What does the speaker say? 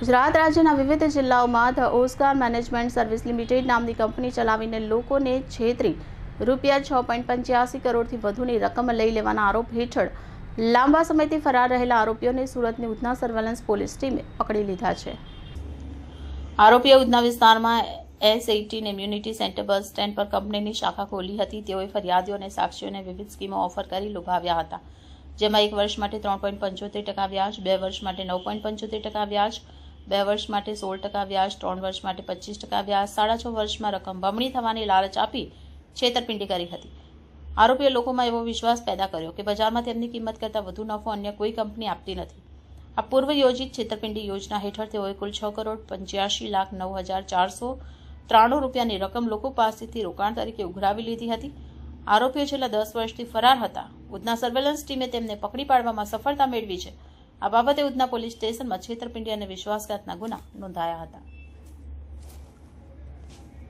ગુજરાત રાજ્યના વિવિધ જિલ્લાઓમાં the Oscar management service limited નામની કંપની ચલાવીને લોકોને છેતરી. રૂપિયા છ પોઈન્ટ પંચ્યાસી કરોડથી વધુની રકમ લઈ લેવાના આરોપ હેઠળ લાંબા સમયથી ફરાર રહેલા આરોપીઓને સુરતની ઉધના સર્વેલન્સ પોલીસ ટીમે પકડી લીધા છે. આરોપીએ ઉધના વિસ્તારમાં S eighteen immunity centre bus stand પર કંપનીની શાખા ખોલી હતી. તેઓએ ફરિયાદીઓ અને સાક્ષીઓને વિવિધ સ્કીમો ઓફર કરી લુભાવ્યા હતા, જેમાં એક વર્ષ માટે ત્રણ પોઈન્ટ પંચોતેર ટકા વ્યાજ, બે વર્ષ માટે નવ પોઈન્ટ પંચોતેર ટકા વ્યાજ બે વર્ષ માટે સોળ ટકા વ્યાજ, ત્રણ વર્ષ માટે પચીસ ટકા વ્યાજ, સાડા છ વર્ષમાં રકમ બમણી થવાની લાલચ આપી છેતરપિંડી કરી હતી. આરોપીએ લોકોમાં એવો વિશ્વાસ પેદા કર્યો કે બજારમાં તેમની કિંમત કરતાં વધુ નફો અન્ય કોઈ કંપની આપતી નથી. આ પૂર્વ યોજિત છેતરપિંડી યોજના હેઠળ તેઓએ કુલ છ કરોડ પંચ્યાસી લાખ નવ હજાર ચારસો ત્રાણું રૂપિયાની રકમ લોકો પાસેથી રોકાણ તરીકે ઉઘરાવી લીધી હતી. આરોપીઓ છેલ્લા દસ વર્ષથી ફરાર હતા. ઉધના સર્વેલન્સ ટીમે તેમને પકડી પાડવામાં સફળતા મેળવી છે. આ બાબતે ઉધના પોલીસ સ્ટેશનમાં છેતરપિંડી અને વિશ્વાસઘાતના ગુના નોંધાયા હતા.